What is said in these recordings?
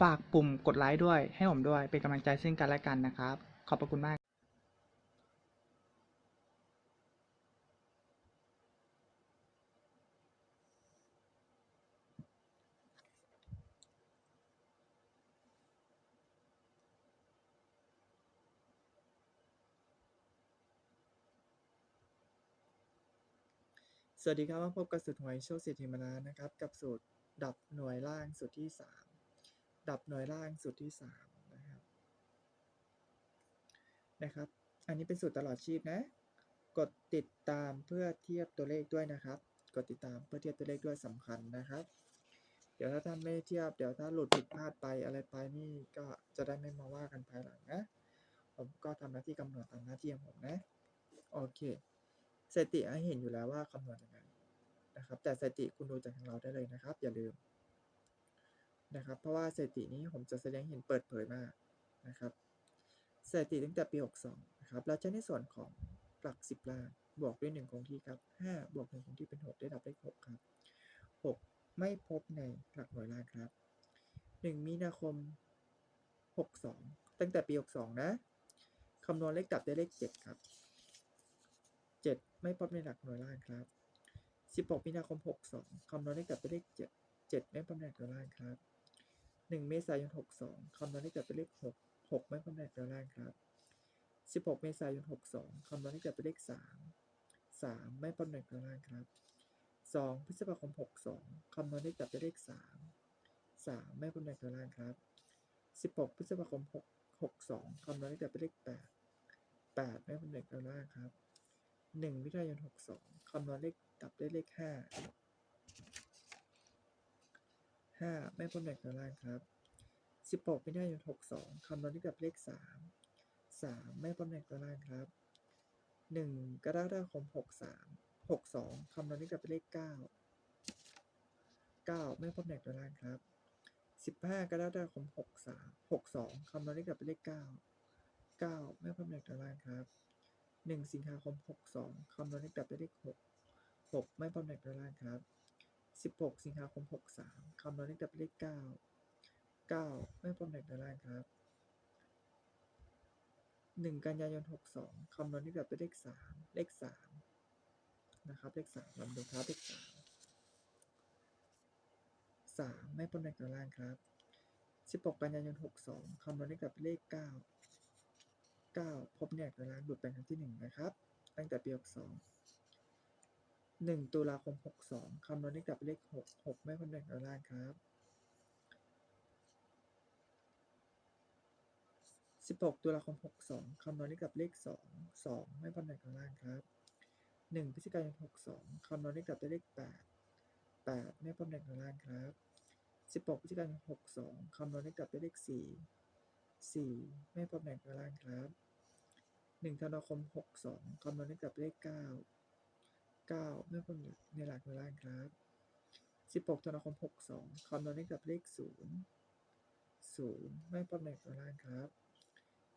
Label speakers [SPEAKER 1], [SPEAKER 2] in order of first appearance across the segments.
[SPEAKER 1] ฝากปุ่มกดไลค์ด้วย ให้ผมด้วยเป็นกำลังใจซึ่งกันและกันนะครับ ขอบพระคุณมากสวัสดีครับพบกับสูตรหวยโชคเศรษฐีมาแล้วนะครับ กับสูตรดับหน่วยล่างสูตรที่สาม ดับหน่วยล่างสูตรที่สามนะครับนะครับ อันนี้เป็นสูตรตลอดชีพนะ กดติดตามเพื่อเทียบตัวเลขด้วยนะครับ กดติดตามเพื่อเทียบตัวเลขด้วยสำคัญนะครับ เดี๋ยวถ้าท่านไม่เทียบ เดี๋ยวถ้าหลุดผิดพลาดไปอะไรไปนี่ก็จะได้ไม่มาว่ากันภายหลังนะ ผมก็ทำหน้าที่กำหนดตามหน้าที่ของผมนะ โอเคสติเห็นอยู่แล้วว่าคำนวณยังไงนะครับ แต่สติคุณดูจากทางเราได้เลยนะครับ อย่าลืม นะครับ เพราะว่าสถิตินี้ผมจะแสดงเห็นเปิดเผยมากนะครับสถิติตั้งแต่ปี 62 นะครับเราใช้ในส่วนของหลัก 10 ล่าง บวกด้วย 1 คงที่ครับ 5 บวก 1 คงที่เป็น 6 ได้ดับเลข6ครับ 6 ไม่พบในหลักหน่วยล่างครับ 1 มีนาคม 62 ตั้งแต่ปี 62 นะ คำนวณเลขดับได้เลข 7 ครับ 7 ไม่พบในหลักหน่วยล่างครับ 16 มีนาคม 62 คำนวณเลขดับเป็นเลข 7 7 ไม่พบในหลักหน่วยล่างครับ 1เมษายน62คำนวณเลขดับเป็นเลข6 6ไม่พบในหลักหน่วยล่างครับ16เมษายน62คำนวณเลขดับเป็นเลข3 3ไม่พบในหลักหน่วยล่างครับ2พฤษภาคม62คำนวณเลขดับเป็นเลข3 3ไม่พบในหลักหน่วยล่างครับ16พฤษภาคม6 62คำนวณเลขดับเป็นเลข8 8ไม่พบในหลักหน่วยล่างครับหนึ่งมิถุนายนหกสองคำนวณเลขดับได้เลขห้า ห้าไม่พ้นแหล่งตัวล่างครับสิบหกไมิถุนายนหกสองคำนวณเลขดับเลขสามสามไม่พ้นแหล่งตัวล่างครับหนึ่งกรกฎาคมหกสามหกสองคำนวณเลขดับเลขเก้าเก้าไม่พ้นแหล่งตัวล่างครับสิบห้ากรกฎาคมหกสามหกสองคำนวณเลขดับเลขเก้าเก้าไม่พ้นแหล่งตัวล่างครับหนึ่งสิงหาคมหกสองคำนวณเลขดับเลขหกหกไม่พบแหล่งตัวล่างครับ สิบหกสิงหาคมหกสามคำนวณเลขดับเลขเก้าเก้าไม่พบแหล่งตัวล่างครับหนึ่งกันยายนหกสองคำนวณเลขดับเลขสามเลขสามนะครับ เลขสามลำดูครับเลขสามสามไม่พบแหล่งตัวล่างครับสิบหกกันยายนหกสองคำนวณเลขดับเลขเก้า9พบเนี่ยตัวล่างหลุดเป็นครั้งที่ 1 นะครับ ตั้งแต่ปี 62 หนึ่งตุลาคมหกสองคำนวณได้กับเลขหกหกไม่คำนึงกับล่างครับสิบหกตุลาคมหกสองคำนวณได้กับเลขสองสองไม่คำนึงกับล่างครับหนึ่งพฤศจิกายนหกสองคำนวณได้กับเลขแปดแปดไม่คำนึงกับล่างครับสิบหกพฤศจิกายนหกสองคำนวณได้กับเลขสี่สี่ไม่คำนึงกับล่างครับหนึ่งธันวาคมหกสองคำนวณได้กับเลขเก้า เก้าไม่พบในหลักตัวล่างครับสิบหกธันาคมหกสองคำนวณได้กับเลขศูนย์ศูนย์ไม่พบแหล่งตัวล่างครับ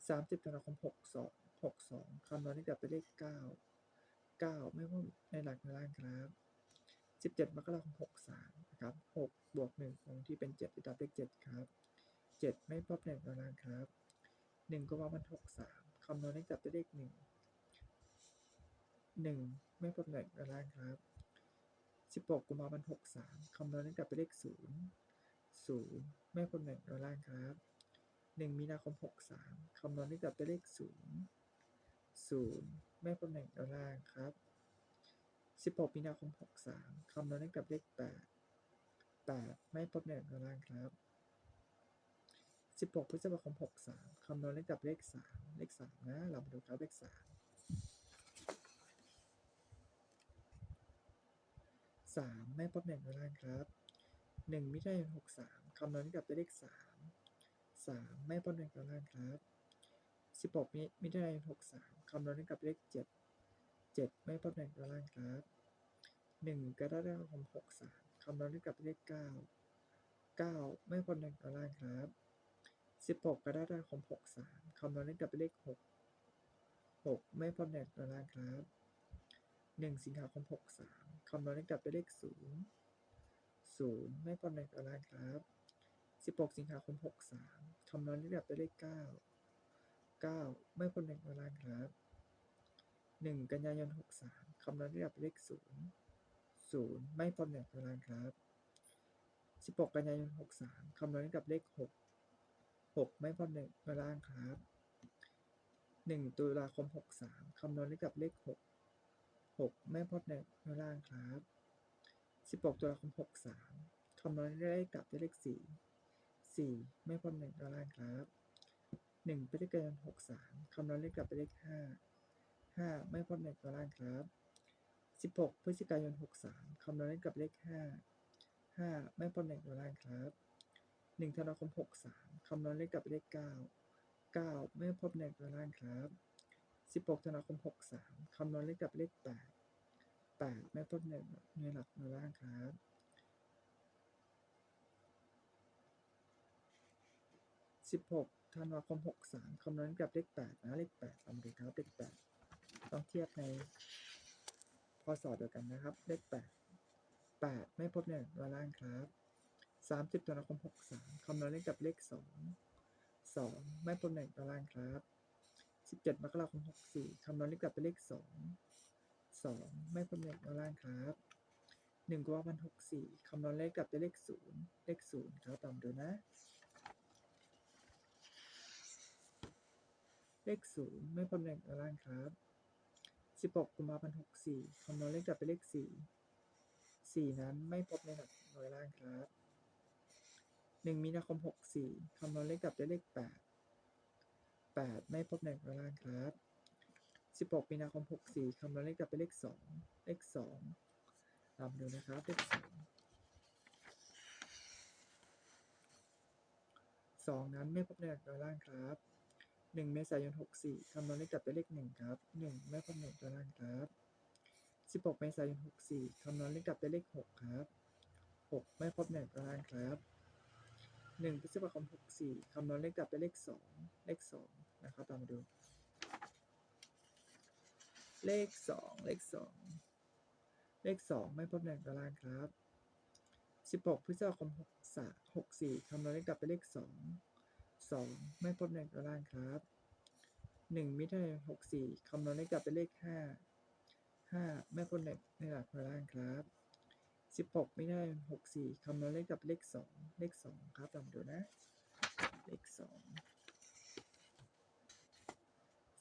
[SPEAKER 1] สามสิบธันาคมหกสองหกสองคำนวณได้กับเลขเก้าเก้าไม่พบในหลักตัวล่างครับสิบเจ็ดมกราคมหกสามนะครับหกบวกหนึ่งของที่เป็นเจ็ดได้กับเลขเจ็ดครับเจ็ดไม่พบแหล่งตัวล่างครับหนึ่งกุมภาพันธ์หกสามคำนวณให้จับได้เลขหนึ่ง หนึ่งไม่พบแหล่งตัวล่างครับสิบหกกุมภาพันธ์หกสามคำนวณให้จับได้เลขศูนย์ศูนย์ไม่พบแหล่งตัวล่างครับหนึ่งมีนาคมหกสามคำนวณให้จับได้เลขศูนย์ศูนย์ไม่พบแหล่งตัวล่างครับสิบหกมีนาคมหกสามคำนวณได้กับเลขแปดแปดไม่พบในตารางครับสิบหกพฤษภาคมหกสามคำนวณได้กับเลขสามเลขสามนะ เรามาดูครับเลขสาม สามไม่พบในตารางครับหนึ่งมิถุนายนหกสามคำนวณได้กับเลขสามสามไม่พบในตารางครับสิบหกมิมิถุนายนหกสามคำนวณกับเลขเจ็ดเจ็ดไม่พบในตารางครับหนึ่งกรกฎาคมหกสามคำนวณกับเลขเก้าเก้าไม่พบในตารางครับสิบหกกรกฎาคมหกสามคำนวณกับเลขหกหกไม่พบในตารางครับหนึ่งสิงหาคมหกสาม คำนวณได้กับเลขศูนย์ศูนย์ไม่พบในตารางครับสิบหกสิงหาคมหกสามคำนวณได้กับเลขเก้าเก้าไม่พบในตารางครับหนึ่งกันยายนหกสามคำนวณได้กับเลขศูนย์ศูนย์ไม่พบในตารางครับสิบหกกันยายนหกสามคำนวณได้กับเลขหกหกไม่พบในตารางครับหนึ่งตุลาคมหกสามคำนวณได้กับเลขห หกไม่พบในตารางครับสิบหกตุลาคมหกสามคำนวณได้กับเลขสี่สี่ไม่พบในตารางครับหนึ่งพฤศจิกายนหกสามคำนวณได้กับเลขห้าห้าไม่พบในตารางครับสิบหกพฤศจิกายนหกสามคำนวณได้กับเลขห้าห้าไม่พบในตารางครับหนึ่งธันวาคมหกสามคำนวณได้กับเลขเก้าเก้าไม่พบในตารางครับ สิบหกธันวาคมหกสามคำนวณได้กับเลขแปดแปดไม่พบในในหลักตารางครับสิบหกธันวาคมหกสามคำนวณกับเลขแปดนะเลขแปดลองดูครับเลขแปดต้องเทียบในพศเดียวกันนะครับ เลขแปดแปดไม่พบในตารางครับสามสิบธันวาคมหกสามคำนวณได้กับเลขสองสองไม่พบในตารางครับ สิบเจ็ดมกราคมหกสี่คำนวณได้กลับเป็นเลขสองสองไม่พบในตารางครับหนึ่งกุมภาพันหกสี่คำนวณได้กับเป็นเลขศูนย์เลขศูนย์ครับตามดูนะเลขศูนย์ไม่พบในตารางครับสิบหกกุมภาพันธ์หกสี่คำนวณเลขกลับเป็นเลขสี่สี่นั้นไม่พบในหลักหน่วยล่างครับหนึ่งมีนาคมหกสี่คำนวณเลขกลับเป็นเลขแปดแปดไม่พบในหน่ยล่างครับสิบหกมีนาคมหกสี่คำนวณเลขกลับเป็นเลขสองเลขสองตามดูนะครับ เลขสองสองนั้นไม่พบในหลักหน่ยล่างครับหนึ่งเมษายนหกสี่คำนวณเลขกลับเป็นเลขหนึ่งครับหนึ่งไม่พบหนึ่งตัวล่างครับสิบหกเมษายนหกสี่คำนวณเลขกลับเป็นเลขหกครับหกไม่พบหนึ่งตัวล่างครับหนึ่งพฤษภาคมหกสี่คำนวณเลขกลับเป็นเลขสองเลขสอง นะครับตามมาดู เลขสองเลขสองเลขสองไม่พบหนึ่งตัวล่างครับสิบหกพฤษภาคมหกสาหกสี่คำนวณเลขกลับเป็นเลขสองสองไม่พบในตารางครับหนึ่งมิถุนายนหกสี่คำนวณได้กลับเป็นเลขห้าห้าไม่พบในในหลักตารางครับสิบหกไมิถุนายนหกสี่คำนวณได้กลับเป็นเลขสองเลขสองครับลองดูนะ เลขสอง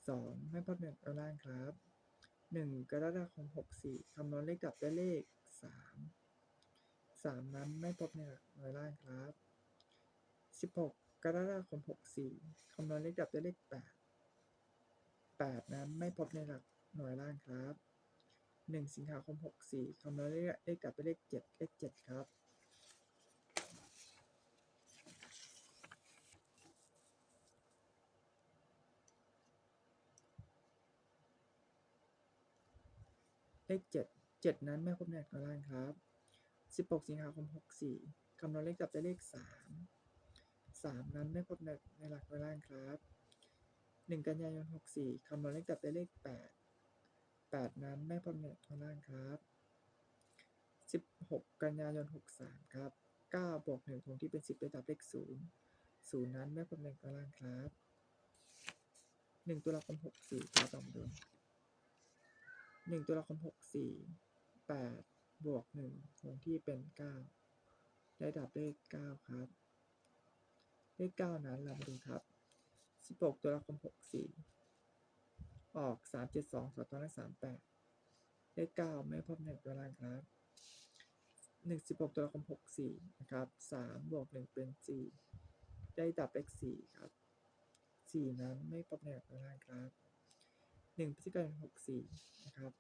[SPEAKER 1] สองไม่พบในตารางครับหนึ่งกรกฎาคมหกสี่คำนวณได้กลับได้เลขสามสามนั้นไม่พบในหลักตารางครับสิบหกกรกฎาคม64คำนวณเลขดับได้เลข8 8นั้นไม่พบในหลักหน่วยล่างครับ1สิงหาคม64คำนวณเลขเลขดับด้วยเลข7เลข7ครับ เลข7 7นั้นไม่พบในหลักหน่วยล่างครับ16สิงหาคม64คำนวณเลขดับได้เลข3สามนั้นไม่พบในในหลักหน่วยล่างครับหนึ่งกันยายนหกสี่คำนวณเลขจับได้เลขแปดแปดนั้นไม่พบในหลักหน่วยล่างครับสิบหกกันยายนหกสามครับเก้าบวกหนึ่งคงที่เป็นสิบได้ดับเลขศูนย์ศูนย์นั้นไม่พบในหลักหน่วยล่างครับหนึ่งตุลาคมหกสี่ครับลองดู หนึ่งตุลาคมหกสี่แปดบวกหนึ่งคงที่เป็นเก้าได้ดับเลขเก้าครับ เลขเก้านั้นเรามาดูครับ16ตุลาคม64ออก372สองตัวเลข38เลขเก้าไม่พบในตัวล่างครับหนึ่งสิบหกตัวละครหกสี่นะครับสามบวกหนึ่งเป็นสี่ได้ดับเลขสี่ครับสี่นั้นไม่พบในตัวล่างครับ หนึ่งพฤศจิกายนหกสี่นะครับ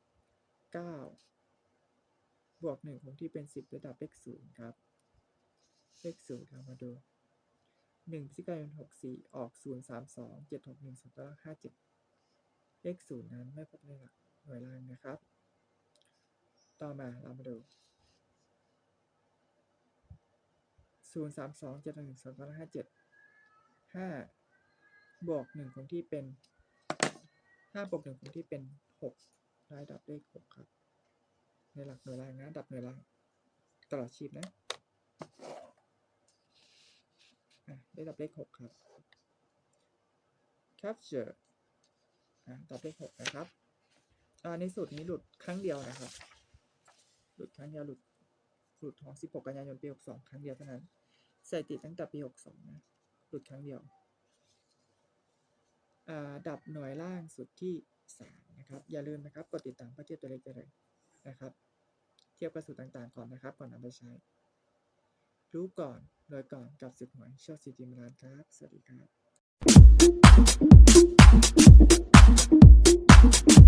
[SPEAKER 1] เก้าบวกหนึ่งคงที่เป็นสิบได้ดับเลขศูนย์ครับ เลขศูนย์เรามาดูหนึ่งพฤศจิกายนหกสี่ออกศูนย์สามสองเจ็ดหกหนึ่งสองตัวห้าเจ็ดเลขศูนย์นั้นไม่พบในหลักหน่วยล่างนะครับ ต่อมาเรามาดูศูนย์สามสองเจ็ดหนึ่งสองตัวห้าเจ็ดห้าบวกหนึ่งคงที่เป็น ห้าบวกหนึ่งคงที่เป็นหกได้ดับเลขหกครับ ในหลักหน่วยล่างนะดับหน่วยล่างตลอดชีพนะได้ดับเลขหกครับ capture อะดับเลขหกนะครับอ่าในสูตรนี้หลุดครั้งเดียวนะครับ หลุดครั้งเดียวหลุดหลุดของ 16 กันยายนปี 62 ครั้งเดียวเท่านั้นสถิติตั้งแต่ปี 62 นะ หลุดครั้งเดียว ดับหน่วยล่างสุดที่ 3 นะครับ อย่าลืมนะครับกดติดตามเพื่อเทียบตัวเลขได้เลยนะครับ เทียบกระสูตรต่างๆก่อนนะครับ ก่อนนำไปใช้ รู้ก่อนรวยก่อนกับสิบหน่วยชอบสีจิมรานครับ สวัสดีครับ